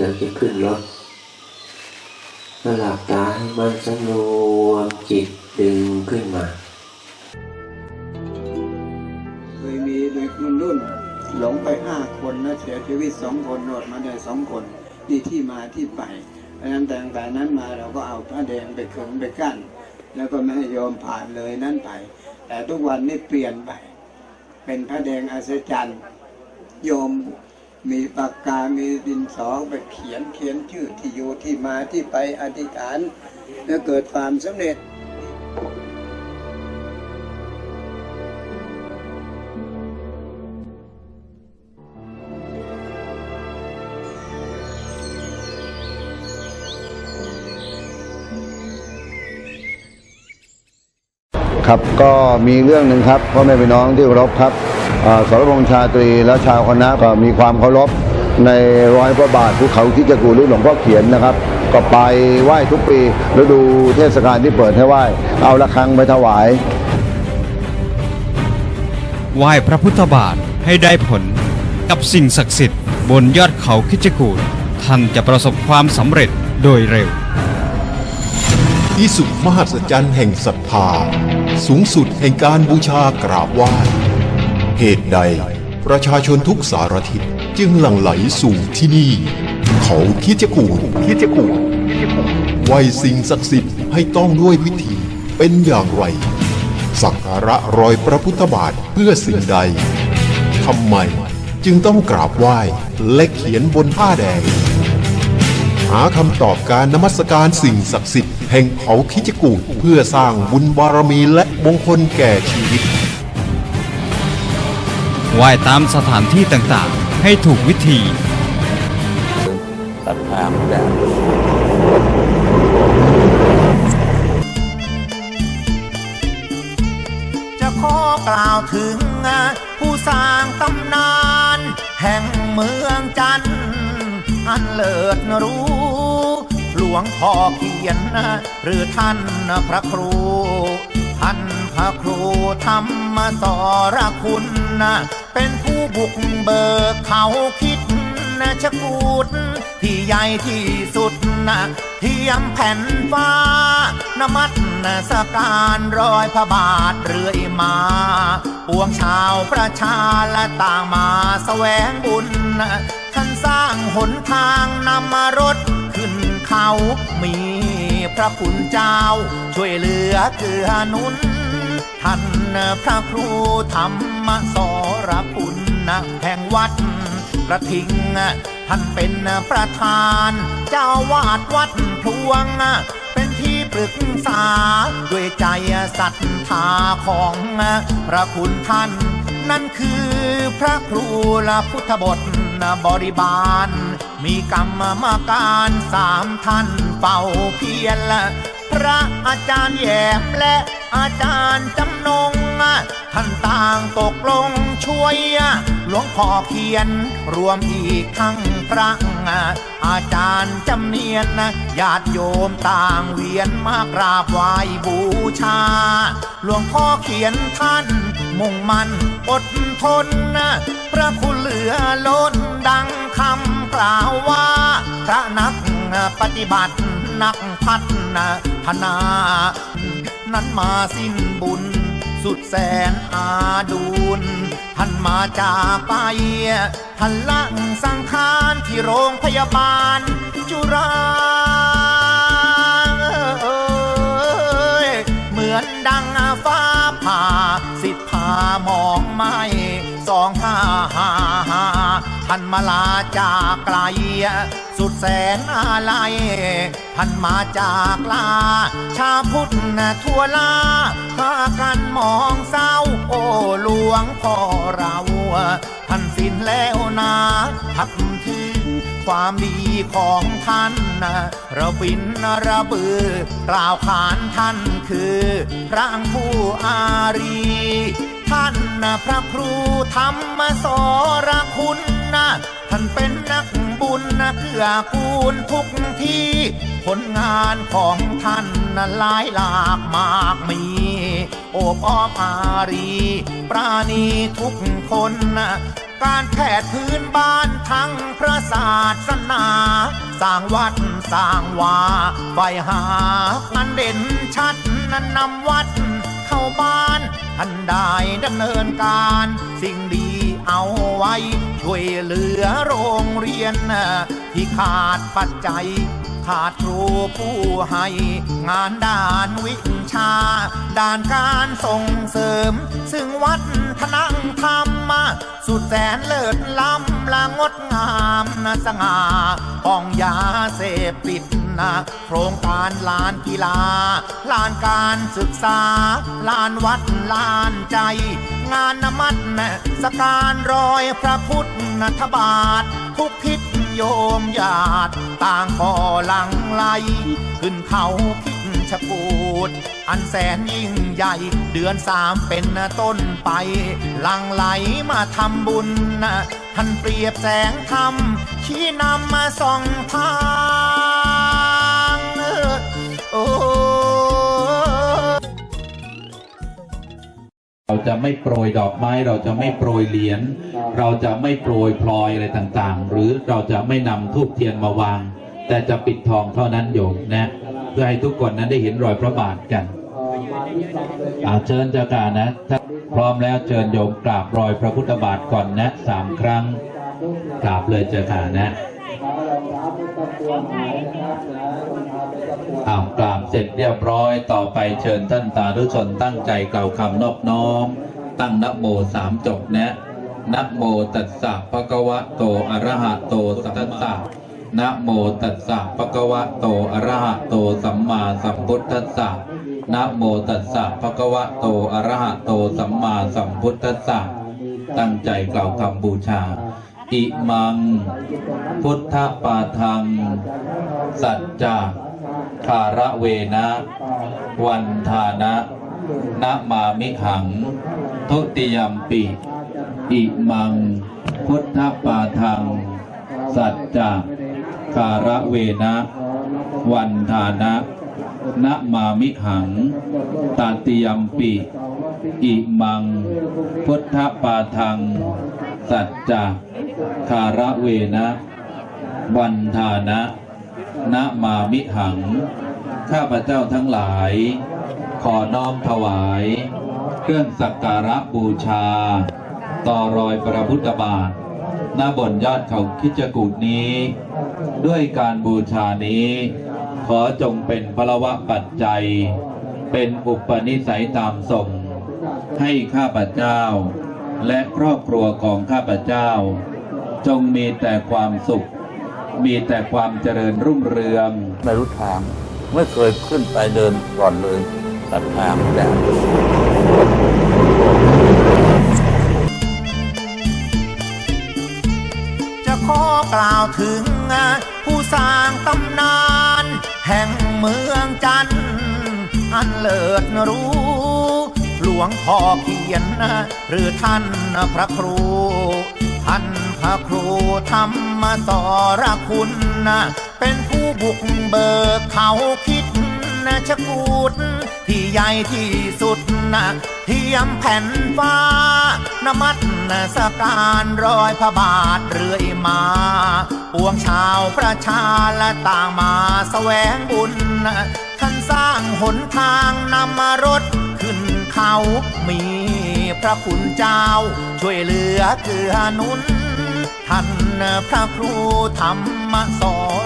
เราจะขึ้นรถก็หลับตาให้มันสำรวมจิตดึงขึ้นมา เคยมีเด็กรุ่นรุ่น หลงไปห้าคนนะเสียชีวิตสองคนโนดมาได้สองคนนี่ที่มาที่ไปเพราะนั้นแต่งแต่นั้นมาเราก็เอาผ้าแดงไปขึงไปกั้น แล้วก็ไม่ให้โยมผ่านเลยนั่นไป แต่ทุกวันนี้เปลี่ยนไป เป็นผ้าแดงอัศจรรย์โยม มีปากกา มีดินสอไปเขียนเขียนชื่อที่อยู่ที่มาที่ไปอธิษฐาน แล้วเกิดความสำเร็จครับก็มีเรื่องหนึ่งครับพ่อแม่พี่น้องที่เคารพครับ สรพงษ์ชาตรีและชาวคณะก็มีความเคารพในร้อยพระบาทภูเขาคิจกูหรือหลวงพ่อเขียนนะครับ ก็ไปไหว้ทุกปีฤดูเทศกาลที่เปิดให้ไหว้เอาละครังไปถวาย ไหว้พระพุทธบาทให้ได้ผลกับสิ่งศักดิ์สิทธิ์บนยอดเขาคิจกูฏท่านจะประสบความสำเร็จโดยเร็ว ที่สุดมหัศจรรย์แห่งศรัทธา สูงสุดแห่งการบูชากราบไหว้ เหตุใด ประชาชนทุกสารทิศจึงหลั่งไหลสู่ที่นี่ เขาคิดจะกูดคิดจะกูดไหวสิ่งศักดิ์สิทธิ์ให้ต้องด้วยวิธีเป็นอย่างไร สักการะรอยพระพุทธบาทเพื่อสิ่งใดทำไมจึงต้องกราบไหว้และเขียนบนผ้าแดง หาคำตอบการนมัสการสิ่งศักดิ์สิทธิ์แห่งเขาคิจกูฏเพื่อสร้างบุญบารมีและมงคลแก่ชีวิต ไหว้ตามสถานที่ต่างๆ ให้ถูกวิธีตัดทางได้จะขอกล่าวถึง ผู้สร้างตำนาน แห่งเมืองจันทร์อันเลิศรู้ หลวงพ่อเขียน หรือท่านพระครู ท่านพระครูธรรมสรคุณ เป็นผู้บุกเบิกเขาคิดนะชะกูดที่ใหญ่ที่สุดนะเทียมแผ่นฟ้านมัดนะสการรอยพระบาทเรื่อยมา ปวงชาวประชาและต่างมาแสวงบุญนะท่านสร้างหนทางนำมารถขึ้นเขา มีพระคุณเจ้า ช่วยเหลือเกื้อหนุน ท่านพระครูธรรมสรคุณนะแห่งวัดกระทิงท่านเป็นประธาน เจ้าวาดวัดพลวง เป็นที่ปรึกษา ด้วยใจศรัทธาของพระคุณท่าน นั่นคือพระครูละพุทธบทบริบาล มีกรรมมาการสามท่านเป่าเพียร พระอาจารย์แยมและอาจารย์จำนง ท่านต่างตกลงช่วย หลวงพ่อเขียน รวมอีกทั้งพระอาจารย์จำเนียนญาติโยมต่างเวียนมากราบไหว้บูชา หลวงพ่อเขียนท่าน มุ่งมั่นอดทนพระคุณเหลือล้นดังคำกล่าวว่า พระนักปฏิบัตินักพัฒนา นั้นมาสิ้นบุญ สุดแสนอาดูลท่านมาจากไปท่านลังสังขารที่โรงพยาบาล จุฬาเเหมือนดังฟ้าผ่า สิทธามองไม่สองห้าห้า ท่านมาลาจากไกล สุดแสนอะไรท่านมาจากลา ชาพุทธทั่วลาพากันมองเศร้า โอ้หลวงพ่อเรา ท่านสิ้นแล้วนาทับถึง ความดีของท่านนะระบินระบือกล่าวขานท่านคือพระผู้อารี ท่านนะพระครูธรรมสรคุณนะท่านเป็นนักบุญนะเกื้อกูลทุกที่ ผลงานของท่านนะหลายหลากมากมี โอบอ้อมอารี ปราณีทุกคนนะ การแพทย์พื้นบ้านทั้งพระศาสนา สร้างวัดสร้างวาไฟหาอันเด่นชัดนั้นนำวัดเข้าบ้าน ท่านได้ดำเนินการ สิ่งดีเอาไว้ ช่วยเหลือโรงเรียนที่ขาดปัจจัย ขาดครูผู้ให้ งานด้านวิชา ด้านการส่งเสริม ซึ่งวัฒนธรรมสุดแสนเลิศล้ำละงดงามนะสง่าป้องยาเสพติดนะโครงการลานกีฬา ลานการศึกษา ลานวัดลานใจ งานนมัดนะสการรอยพระพุทธบาททุกทิศ โยมญาติต่างก่อหลังไหลขึ้นเขาพิชกูดอันแสนยิ่งใหญ่เดือนสามเป็นต้นไป หลังไหลมาทำบุญนะท่านเปรียบแสงธรรมชี้นำมาส่องทาง โอ้ เราจะไม่โปรยดอกไม้ เราจะไม่โปรยเหรียญเราจะไม่โปรยพลอยอะไรต่างๆ หรือเราจะไม่นำทูบเทียนมาวาง แต่จะปิดทองเท่านั้นโยมนะเพื่อให้ทุกคนนั้นได้เห็นรอยพระบาทกันอาเชิญเจ้าการนะถ้าพร้อมแล้วเชิญโยมกราบรอยพระพุทธบาทก่อนนะสามครั้งกราบเลยเจ้าการนะอ้าว กราบเสร็จเรียบร้อยต่อไปเชิญท่านสาธุชนตั้งใจกล่าวคำนอบน้อม ตั้งนโมสามจบนะนะโมตัสสะภะคะวะโตอะระหะโตสัมมาสัมนะโมตัสสะภะคะวะโตอะระหะโตสัมมาสัมพุทธัสสะนะโมตัสสะภะคะวะโตอะระหะโตสัมมาสัมพุทธัสสะตั้งใจกล่าวคำบูชา อิมัง พุทธปาทัง สัจจะ คาระเวนะ วันทานะนะมามิหัง ทุติยมปิ อิมัง พุทธปาทัง สัจจะคาระเวนะ วันทานะนะมามิหัง ตาติยมปิ อิมัง พุทธปาทัง สัจจะคาระเวนะ วันทานะ นะมามิหัง ข้าพเจ้าทั้งหลาย ขอน้อมถวาย เครื่องสักการะบูชา ต่อรอยพระพุทธบาทหน้าบนยอดเขาคิจกูดนี้ ด้วยการบูชานี้ ขอจงเป็นพลวะปัจจัย เป็นอุปนิสัยตามส่ง ให้ข้าพเจ้า และครอบครัวของข้าพเจ้า จงมีแต่ความสุข มีแต่ความเจริญรุ่งเรืองไม่รู้ทาง ไม่เคยขึ้นไปเดินก่อนเลยตัดทางแต่จะขอกล่าวถึง ผู้สร้างตำนาน แห่งเมืองจันทร์อันเลิศรู้ หลวงพ่อเขียนหรือท่านพระครู ท่านพระครูธรรมสรคุณนะเป็นผู้บุกเบิกเขาคิดนะชะกูดที่ใหญ่ที่สุดนะเทียมแผ่นฟ้านมัดนะสการรอยพระบาทเรื่อยมา ปวงชาวประชาและต่างมาแสวงบุญนะท่านสร้างหนทางนำมารถขึ้นเขามี พระคุณเจ้า ช่วยเหลือเกื้อหนุน ท่านพระครูธรรมส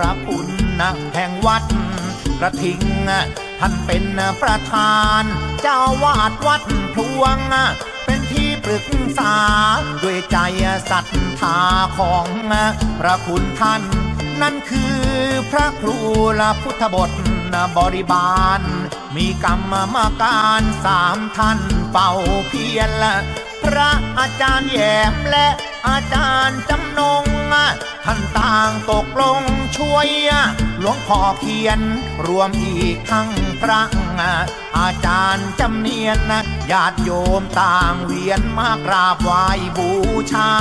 รคุณแห่งวัดกระทิงท่านเป็นประธาน เจ้าวาดวัดพลวง เป็นที่ปรึกษา ด้วยใจศรัทธาของพระคุณท่าน นั่นคือพระครูละพุทธบทบริบาล มีกรรมมาการสามท่าน เป่าเพียรลพระอาจารย์แยมและอาจารย์จำนง ท่านต่างตกลงช่วยหลวงพ่อเขียน รวมอีกทั้งพระอาจารย์จำเนียนญาติโยมต่างเวียนมากราบไหว้บูชา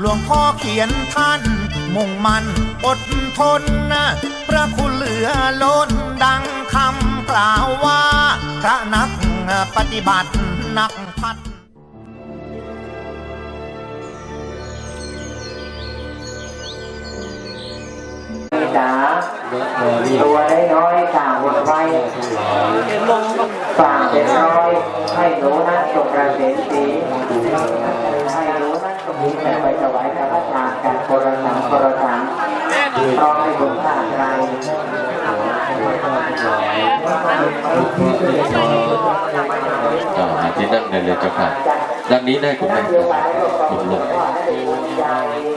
หลวงพ่อเขียนท่าน มุ่งมั่นอดทนพระคุณเหลือล้นดัง คำกล่าวว่า พระนักปฏิบัตินักพัฒจ๋าตัวได้น้อยต่างหดไว้ฝากเป็นน้อย ให้หนูนั้นจงกระเสนสีให้รู้นั้นจงมีแต่ไปถวายพระรา อ่าหาที่นั่งได้เลยเจ้าค่ะด้านนี้ได้คุณแม่ครับคุณลง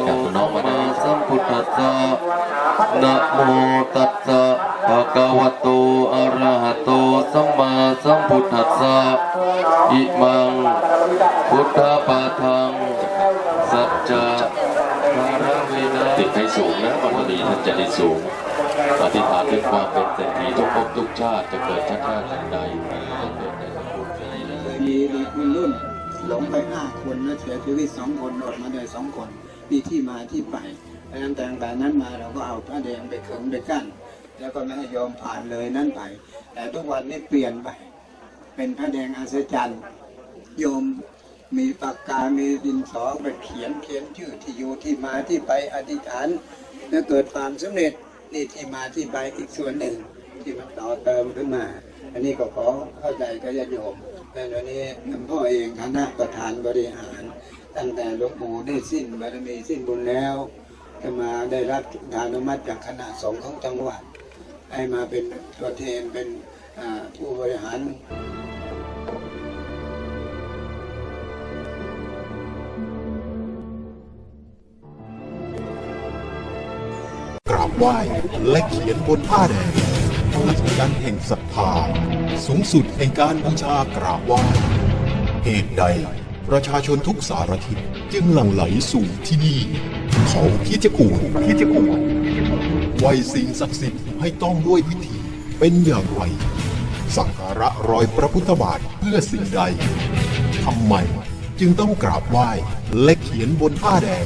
จากคุณน้องมาได้สัมพุทธัสสะนะโมตัสสะภะคะวะโตอะระหะโตสัมมาสัมพุทธัสสะอิมังพุทธปาทังสัจจะภาระเวนะติดให้สูงนะบารมีท่านจะได้สูง อธิษฐานด้วยความเป็นเศรษฐีทุกภพทุกชาติจะเกิดชาติหน้าชาติใดจะเกิดในสกุลใดเคยมีเด็กรุ่นรุ่นหลงไปห้าคนแล้วเสียชีวิตสองคนอดดมาได้สองคนมีที่มาที่ไปดังนั้นแต่แต่นั้นมาเราก็เอาพระแดงไปขึงไปกั้นแล้วก็ไม่ให้ยอมผ่านเลยนั่นไป แต่ทุกวันนี้เปลี่ยนไป เป็นพระแดงอัศจรรย์โยมมีปากกา มีดินสอไปเขียนเขียนชื่อที่อยู่ที่มาที่ไปอธิษฐานแล้วเกิดความสำเร็จ นี่ที่มาที่ไปอีกส่วนหนึ่ง ที่มันต่อเติมขึ้นมา อันนี้ก็ขอเข้าใจกับญาติโยมแต่วันนี้หลวงพ่อเองคณะประธานบริหาร ตั้งแต่หลวงปู่ได้สิ้นบารมีสิ้นบุญแล้วจะมาได้รับทานอนุมัติจากคณะสงฆ์ของจังหวัดให้มาเป็นตัวแทนเป็นผู้บริหาร ไหว้และเขียนบนผ้าแดงมหัศจรรย์แห่งศรัทธา สูงสุดแห่งการบูชากราบไหว้เหตุใดประชาชนทุกสารทิศจึงหลั่งไหลสู่ที่นี่ เขาคิดจะกูดคิดจะกูดไหวสิ่งศักดิ์สิทธิ์ให้ต้องด้วยพิธีเป็นอย่างไร สักการะรอยพระพุทธบาทเพื่อสิ่งใดทำไมจึงต้องกราบไหว้และเขียนบนผ้าแดง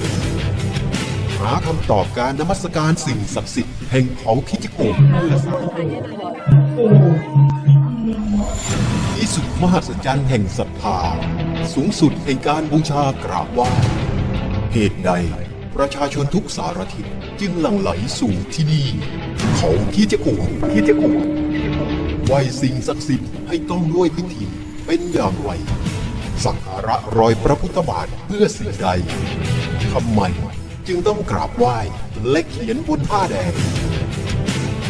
หาคำตอบการนมัสการสิ่งศักดิ์สิทธิ์แห่งเขาคิจิโกะเพื่อสร้างที่สุดมหัศจรรย์แห่งศรัทธา สูงสุดแห่งการบูชากราบไหว้เหตุใดประชาชนทุกสารทิศจึงหลั่งไหลสู่ที่นี่ เขาคิจิโกะคิจิโกะไหวสิ่งศักดิ์สิทธิ์ให้ต้องด้วยพิธีเป็นอย่างไรสักการะรอยพระพุทธบาทเพื่อสิ่งใดทำไม จึงต้องกราบไหว้และเขียนบนผ้าแดง